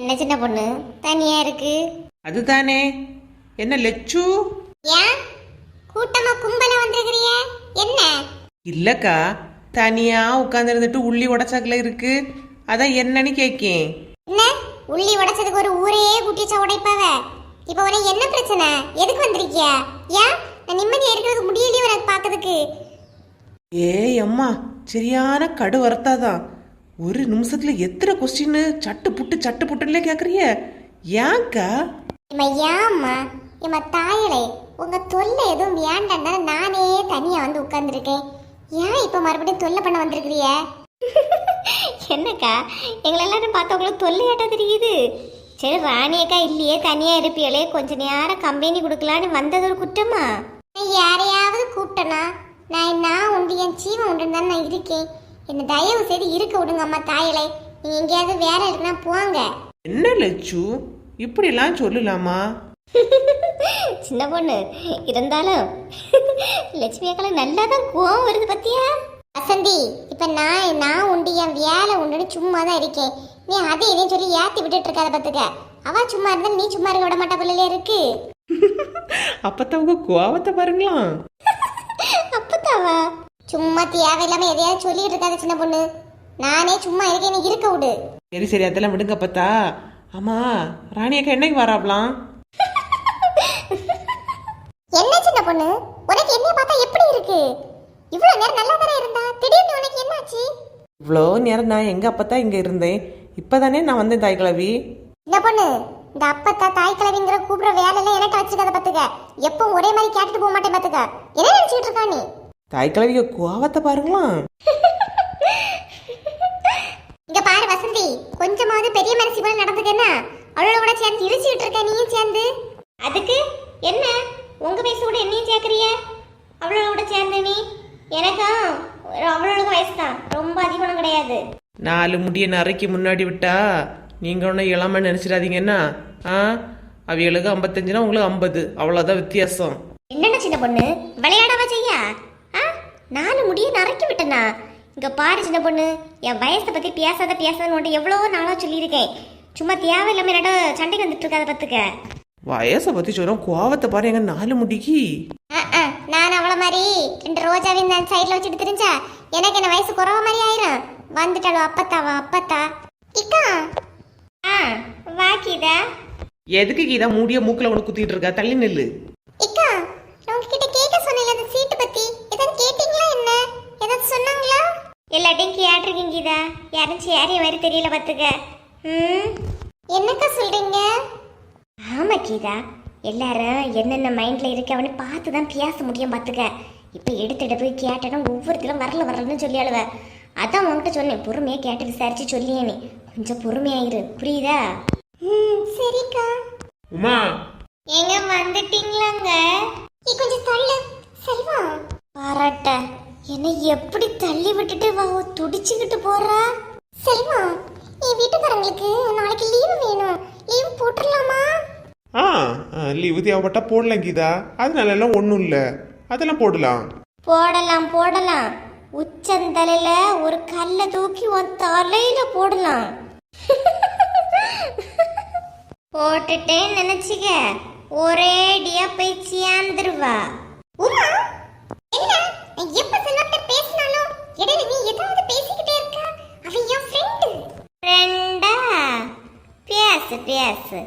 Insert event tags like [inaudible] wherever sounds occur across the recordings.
என்ன சின்ன பொண்ணு? தனியா இருக்கு. அதுதானே. என்ன லெச்சு? ஏன்? கூட்டமா கும்பல வந்திருக்கிறிய என்ன? இல்லக்கா தனியா உட்காந்துருந்துட்டு உள்ளி உடச்சாக்கல இருக்கு. அதான் என்னன்னு கேக்கேன். என்ன? உள்ளி உடைச்சதுக்கு ஒரு ஊரையே குட்டிச்சா உடைப்பாவ? இப்ப உனக்கு என்ன பிரச்சனை? எதுக்கு வந்திருக்கிய? ஏன்? நான் நிம்மதியா இருக்கிறது முடியலையே உனக்கு பாக்கிறதுக்கு. ஏய் அம்மா சரியான கடு வரத்தாதான் ஒரு நிமிஷத்துல எத்தனை கொஸ்டின் சட்டு புட்டு சட்டு புட்டுன்னே கேக்குறிய ஏன்க்கா இம்மா ஏம்மா? இம்மா தாயலே உங்க தொல்லை எதுவும் வேண்டாம் நானே தனியா வந்து உட்கார்ந்துருக்கேன். ஏன் இப்ப மறுபடியும் தொல்லை பண்ண வந்திருக்கிறிய என்னக்கா? எங்களை எல்லாரும் பார்த்தா உங்களுக்கு தொல்லையாட்ட தெரியுது. சரி ராணியக்கா இல்லையே தனியா இருப்பியலே கொஞ்ச நேரம் கம்பெனி கொடுக்கலான்னு வந்தது ஒரு குற்றமா? யாரையாவது கூப்பிட்டனா? நான் நான் உண்டு என் ஜீவன் உண்டு தான் நான் இருக்கேன். என்ன தயவு செய்து இருக்க விடுங்க அம்மா தாயலை. நீங்க எங்கேயாவது வேலை இருக்குன்னா போங்க. என்ன லெச்சு இப்படிலாம் சொல்லலாமா? [laughs] சின்ன பொண்ணு இருந்தாலும் லட்சுமி அக்கால நல்லா தான் கோவம் வருது பத்தியா? வசந்தி இப்ப நான் நான் உண்டு என் வேலை உண்டுன்னு சும்மா தான் இருக்கேன். நீ அதை இதையும் சொல்லி ஏத்தி விட்டுட்டு இருக்காத பத்துக்க. அவ சும்மா இருந்தா நீ சும்மா இருக்க விட மாட்டா பிள்ளைல இருக்கு. [laughs] அப்பத்தான் உங்க கோவத்தை பாருங்களாம் [laughs] அப்பதாவா சும்மா தேவையில்லாம எதையாவது சொல்லிட்டு இருக்காத சின்ன பொண்ணு. நானே சும்மா இருக்கேன் இருக்க விடு. சரி சரி அதெல்லாம் விடுங்க பத்தா ஆமா ராணி அக்கா என்னைக்கு வராப்லாம்? என்ன சின்ன பொண்ணு? உனக்கு என்னைய பார்த்தா எப்படி இருக்கு? இவ்வளவு நேரம் நல்லா தானே இருந்தா? திடீர்னு உனக்கு என்னாச்சு? இவ்வளோ நேரம் நான் எங்க அப்பத்தான் இங்க இருந்தேன்? இப்பதானே நான் வந்தேன் தாய் கிழவி இந்த பொண்ணு இந்த அப்பத்தா தாய் கிழவிங்கிற கூப்பிடுற வேலையெல்லாம் எனக்கு வச்சுக்காத பாத்துக்க. எப்பவும் ஒரே மாதிரி கேட்டுட்டு போக மாட்டேன் பாத்துக்க. என்ன நினைச்சிட்டு இருக்கா நீ? தாய் கிழவிக்கு கோவத்தை பாருங்களாம் இங்க பாரு வசந்தி கொஞ்சமாவது பெரிய மனசு போல நடந்துக்கன்னா அவளோட கூட சேர்ந்து இழிச்சுக்கிட்டு இருக்க நீயும் சேர்ந்து? அதுக்கு? என்ன? உங்க வயசு கூட என்னையும் சேர்க்கறிய? அவளோட கூட சேர்ந்து நீ? எனக்கும் அவளோட வயசு தான் ரொம்ப அதிகம் கிடையாது. நாலு முடிய நரைக்கு முன்னாடி விட்டா நீங்க ஒன்றும் இளமை நினைச்சிடாதீங்கன்னா ஆ? அவிகளுக்கு ஐம்பத்தஞ்சுனா உங்களுக்கு ஐம்பது. அவ்வளோதான் வித்தியாசம். என்னடா சின்ன பொண்ணு? விளையாடவா செய்யா? நாலு முடிய நரைக்கி விட்டனா? இங்க பாரு சின்ன பொண்ணு என் வயசை பத்தி பேசாத பேசாதன்னு உன்ட்ட எவ்வளவோ நாளா சொல்லியிருக்கேன். சும்மா தேவையில்லாம என்னடா சண்டைக்கு வந்துட்டு இருக்காத பத்துக்க. வயசை பத்தி சொல்றோம் கோவத்தை பாரு எங்க நாலு முடிக்கு. நான் அவள மாதிரி ரெண்டு ரோஜாவின் நான் சைட்ல வச்சுட்டு தெரிஞ்சா எனக்கு என்ன வயசு குறவ மாதிரி ஆயிரும்? வந்துட்டாளோ அப்பத்தாவா அப்பத்தா? இக்கா ஆ வாக்கிதா எதுக்கு கீதா மூடிய மூக்குல உனக்கு குத்திட்டு இருக்கா? தள்ளி நில்லு இக்கா நான் உங்ககிட்ட கேட்க சொன்னேன் அந்த சீட்டு பத்தி ஏதாவது கேட்டீங்களா என்ன ஏதாவது சொன்னாங்களா எல்லாட்டையும் கீதா யாரும் சேரிய மாதிரி தெரியல பாத்துக்க ம்? என்னக்கா சொல்றீங்க? ஆமா கீதா. எல்லாரும் என்னென்ன மைண்ட்ல இருக்கு அவனு பார்த்து தான் பேச முடியும் பாத்துக்க இப்ப எடுத்துட்டு போய் கேட்டனா ஒவ்வொருத்தரும் வரல வரலன்னு சொல்லி அழுவ. அதான் உன்கிட்ட சொன்னேன் பொறுமையா கேட்டு விசாரிச்சு சொல்லியே நீ கொஞ்சம் பொறுமையாயிரு புரியுதா? ம் சரிக்கா. உமா. எங்க வந்துட்டீங்களாங்க? நீ கொஞ்சம் தள்ளு. செல்வா. பாராட்ட. என்னை எப்படி தள்ளி விட்டுட்டு வா துடிச்சுக்கிட்டு போறா? செல்வா என் வீட்டுக்காரங்களுக்கு நாளைக்கு லீவு வேணும். லீவு போட்டுடலாமா? ஆ லீவு தேவைப்பட்டா போடலாம் கீதா. அதனால எல்லாம் ஒன்றும் இல்லை. அதெல்லாம் போடலாம். போடலாம் போடலாம். உச்சந்தலையில ஒரு கல்லை தூக்கி உன் தலையில போடலாம். போட்டுட்டேன்னு நினைச்சுக்க. ஒரேடியா போய் சேர்ந்துருவா உமா என்ன நான் எப்ப செல்வட்ட பேசினாலும் இடையில நீ ஏதாவது பேசிக்கிட்டே இருக்க அவன் என் ஃப்ரெண்டு ஃப்ரெண்டா பேசு பேசு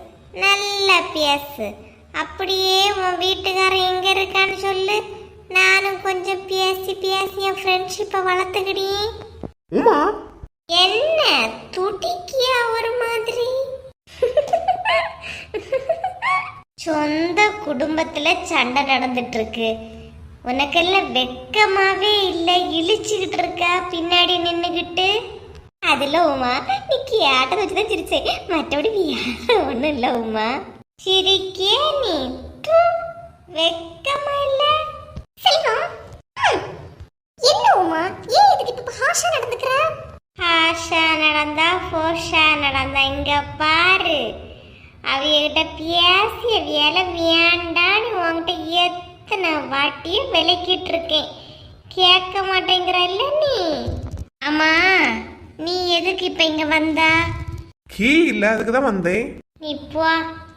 நல்லா பேசு அப்படியே உன் வீட்டுக்காரன் எங்க இருக்கான்னு சொல்லு. நானும் கொஞ்சம் பேசி பேசி என் ஃப்ரெண்ட்ஷிப்பை வளர்த்துக்கிடி. உமா? என்ன? துடிக்கியா ஒரு மாதிரி? சொந்த குடும்பத்துல சண்டை நடந்துட்டு இருக்கு உனக்கெல்லாம் வெக்கமாவே இல்லை இழிச்சுக்கிட்டு இருக்கா பின்னாடி நின்னுகிட்டு அதுல உமா நீ கேட்டதை வச்சுதான் சிரிச்சேன். மற்றபடி ஒண்ணும் இல்ல உமா. சிரிக்கே நீ ப்பு, வெக்கமா இல்ல செல்வம். என்ன உமா ஏன் இதுக்கு இப்ப ஹாஷா நடந்துக்கிற? ஹாஷா நடந்தா ஃபோஷா நடந்தா இங்க பாரு. அவைகிட்ட பேசிய வேலை வேண்டான்னு உன்கிட்ட எத்தனை வாட்டியே விளக்கிட்டு இருக்கேன் கேட்க மாட்டேங்கிற இல்ல நீ? ஆமா நீ எதுக்கு இப்ப இங்க வந்தா? கீ இல்ல அதுக்கு தான் வந்தேன். நீ போ.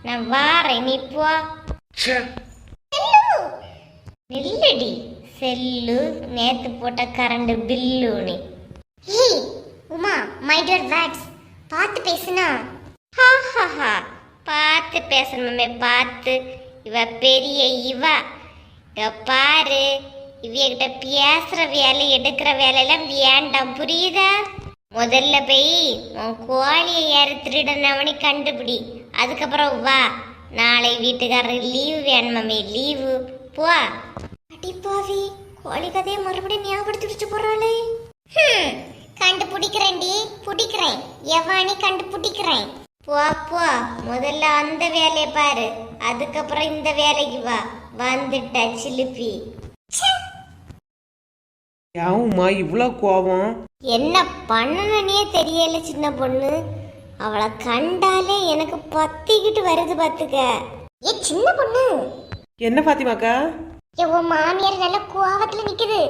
நான் வாரேன் நீ போ. நில்லடி. செல்லு நேத்து போட்ட கரண்ட் பில்லுன்னு. ஹே உமா மை டியர் வேட்ஸ் பார்த்து பேசுனா. ஹா ஹா ஹா. பார்த்து பேசணுமே பார்த்து. இவ பெரிய இவ. இத பாரு. இவகிட்ட பேசுற வேலை எடுக்கிற வேலையெல்லாம் வேண்டாம் புரியுதா? முதல்ல போய் உன் கோழியை யாரு திருடனவனி கண்டுபிடி. அதுக்கப்புறம் வா. நாளை வீட்டுக்காரர் லீவு வேணுமாமே லீவு போ. அடிப்பாவி கோழி கதையை மறுபடியும் ஞாபகப்படுத்தி வச்சு போறாளே. கண்டு பிடிக்கிறேன்டி பிடிக்கிறேன். எவானி கண்டு பிடிக்கிறேன் போ போ. முதல்ல அந்த வேலையை பாரு. அதுக்கப்புறம் இந்த வேலைக்கு வா. வந்துட்ட சிலுப்பி. யாவுமா இவ்வளோ கோவம்? என்ன பண்ணனே தெரியல சின்ன பொண்ணு. அவளை கண்டாலே எனக்கு பத்திக்கிட்டு வருது பாத்துக்க ஏ சின்ன பொண்ணு. என்ன பாத்திமாக்கா? ஏ உன் மாமியார் நல்ல கோவத்துல நிக்குது.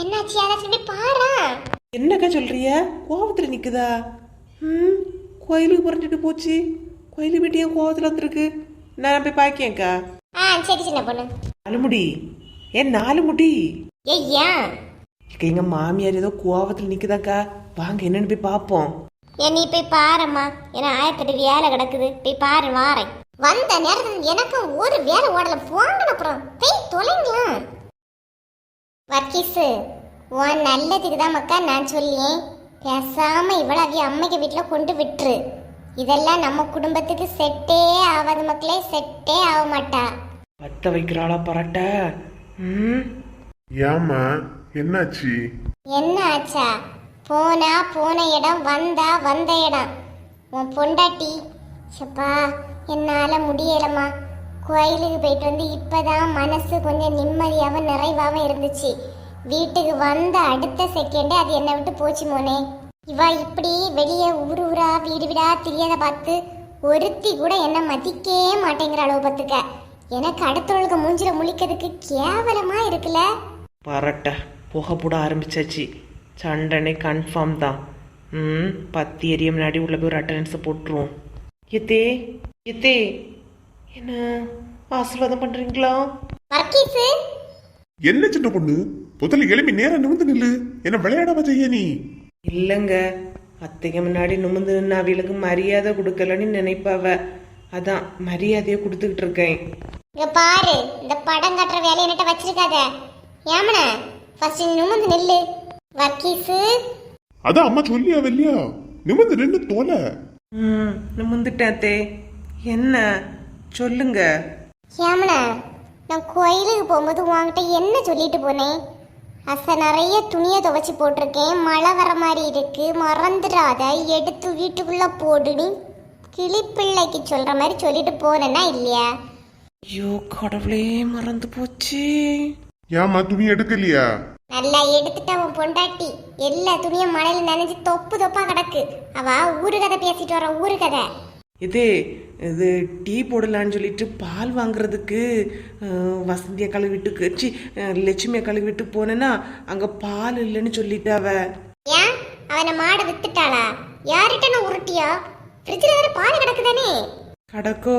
என்னாச்சு யாராச்சும் போய் பாரா. என்னக்கா சொல்றிய? கோவத்துல நிக்குதா? ம் கோயிலுக்கு புரிஞ்சுட்டு போச்சு. கோயிலு வீட்டு ஏன் கோவத்துல வந்திருக்கு? நான் போய் பாக்கேன்க்கா. ஆ சரி சின்ன பொண்ணு. நாலு முடி ஏன் நாலு முடி ஐயா இக்க எங்க மாமியார் ஏதோ கோவத்துல நிக்குதாக்கா. வாங்க என்னன்னு போய் பாப்போம். நீ போய் பாரும்மா. ஏன்னா ஆயிரத்தெட்டு வேலை கிடக்குது. போய் பாரு வாரேன். வந்த நேரத்துல எனக்கு ஒரு வேலை ஓடல. போங்கன அப்புறம். போய் தொலைங்களா வர்க்கீஸு உன் நல்லதுக்கு தான் மக்கா நான் சொல்லியேன். பேசாம இவ்வளவு அம்மைக்கு வீட்டில் கொண்டு விட்டுரு. இதெல்லாம் நம்ம குடும்பத்துக்கு செட்டே ஆகாது மக்களே. செட்டே ஆக மாட்டா. பத்த வைக்கிறாளா பரட்ட? ம்? ஏம்மா என்னாச்சு? என்ன ஆச்சா? போனா போன இடம் வந்தா வந்த இடம். உன் பொண்டாட்டி சப்பா என்னால் முடியலம்மா. கோயிலுக்கு போயிட்டு வந்து இப்போதான் மனசு கொஞ்சம் நிம்மதியாகவும் நிறைவாகவும் இருந்துச்சு. வீட்டுக்கு வந்த அடுத்த செகண்டே அது என்னை விட்டு போச்சு மோனே. இவா இப்படி வெளியே ஊர் ஊரா வீடு வீடா தெரியாத பார்த்து ஒருத்தி கூட என்ன மதிக்கவே மாட்டேங்கிற அளவு பார்த்துக்க. எனக்கு அடுத்தவளுக்கு மூஞ்சில முழிக்கிறதுக்கு கேவலமா இருக்குல்ல. பரட்ட புகை போட ஆரம்பிச்சாச்சு. சண்டனை கன்ஃபார்ம் தான் ம் பத்து ஏரியா முன்னாடி உள்ள போய் ஒரு அட்டண்டன்ஸை போட்டுருவோம். எத்தே எத்தே என்ன? ஆசீர்வாதம் பண்றீங்களா? வர்க்கீஸு என்ன சின்ன பொண்ணு? முதல்ல எழுப்பி நேரம் நிமிந்து நில்லு. என்ன விளையாடாம செய்ய நீ? இல்லைங்க. அத்தைக்கு முன்னாடி நிமிந்து நின்று அவளுக்கு மரியாதை கொடுக்கலன்னு நினைப்பாவ. அதான் மரியாதையை கொடுத்துக்கிட்டு இருக்கேன். இங்க பாரு இந்த படம் கட்டுற வேலையை என்கிட்ட வச்சிருக்காத. ஏமன ஃபர்ஸ்ட் நிமிந்து நில்லு. வர்க்கீஸு அதான் அம்மா சொல்லியா இல்லையா நிமிந்து நின்று தோலை. ம் நிமிந்துட்டேன் அத்தே என்ன? சொல்லுங்க. ஏமன நான் கோயிலுக்கு போகும்போது உன்கிட்ட என்ன சொல்லிட்டு போனேன் அசை நிறைய துணியை துவைச்சி போட்டிருக்கேன். மழை வர மாதிரி இருக்கு. மறந்துடாத. எடுத்து வீட்டுக்குள்ள போடுடி கிளிப்பிள்ளைக்கு சொல்ற மாதிரி சொல்லிட்டு போனேன்னா இல்லையா? ஐயோ கடவுளே மறந்து போச்சு. ஏம்மா துணி எடுக்கலையா? நல்லா எடுத்துட்டா உன் பொண்டாட்டி. எல்லா துணியும் மழையில நனைஞ்சு தொப்பு தொப்பா கிடக்கு. அவ ஊரு கதை பேசிட்டு வர ஊரு கதை. இது இது டீ போடலான்னு சொல்லிட்டு பால் வாங்குறதுக்கு வசந்தியை கழுவிட்டு சி லட்சுமியை கழுவிட்டு போனேன்னா அங்கே பால் இல்லைன்னு சொல்லிட்டாவ ஏன்? அவனை மாடை வித்துட்டாளா? யார்கிட்ட உருட்டியா? ஃப்ரிட்ஜில் வேற பால் கிடக்குதானே. கடக்கோ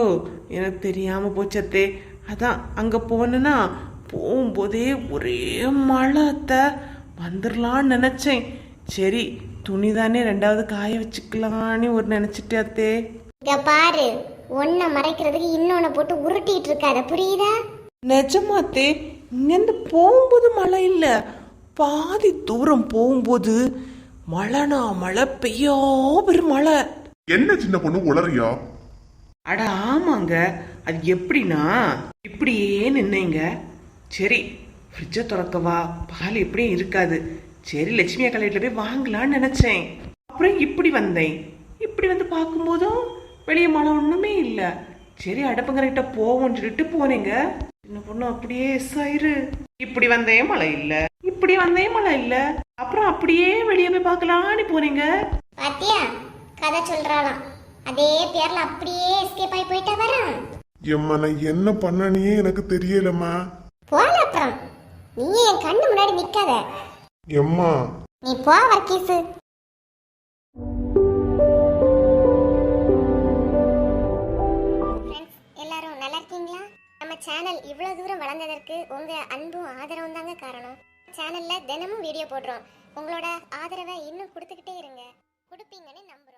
எனக்கு தெரியாம போச்சத்தே அதான் அங்க போனேன்னா போகும்போதே ஒரே மழை அத்தை வந்துடலான்னு நினைச்சேன். சரி துணி தானே ரெண்டாவது காய வச்சுக்கலான்னு ஒரு நினைச்சிட்டே அத்தே. இங்க பாரு ஒன்ன மறைக்கிறதுக்கு இன்னொன்னு போட்டு உருட்டிட்டு இருக்காத புரியுதா? நிஜமாத்தே இங்கேருந்து போகும்போது மழை இல்லை. பாதி தூரம் போகும்போது மழைனா மழை பெய்யோ பெரும் மழை. என்ன சின்ன பொண்ணு உளறியா? அட ஆமாங்க அது எப்படின்னா இப்படியே நின்னேங்க. சரி ஃப்ரிட்ஜை திறக்கவா? பால் எப்படியும் இருக்காது. சரி லட்சுமி அக்கா வீட்டில் போய் வாங்கலாம்னு நினச்சேன். அப்புறம் இப்படி வந்தேன். இப்படி வந்து பார்க்கும்போதும் வெளியே மழை ஒன்றுமே இல்லை. சரி அடுப்புங்கரைகிட்ட போவோம்னு சொல்லிட்டு போனேங்க. சின்ன பொண்ணு அப்படியே சயிறு இப்படி வந்தேன் மழை இல்லை. இப்படி வந்தேன் மழை இல்லை. அப்புறம் அப்படியே வெளியே போய் பார்க்கலான்னு போனேங்க. பாத்தியா? கதை சொல்றாளாம். அதே பேர்ல அப்படியே எஸ்கேப் ஆகி போயிட்டா வரேன். எம்மா நான் என்ன பண்ணனே எனக்கு தெரியலம்மா. போல அப்புறம். நீ என் கண்ணு முன்னாடி நிக்காத. எம்மா. நீ போ வர்க்கீஸ். எல்லாரும் நல்லா இருக்கீங்களா? நம்ம சேனல் இவ்வளோ தூரம் வளர்ந்ததற்கு உங்கள் அன்பும் ஆதரவும் தாங்க காரணம். சேனலில் தினமும் வீடியோ போடுறோம். உங்களோட ஆதரவை இன்னும் கொடுத்துக்கிட்டே இருங்க. கொடுப்பீங்கன்னு நம்புகிறோம்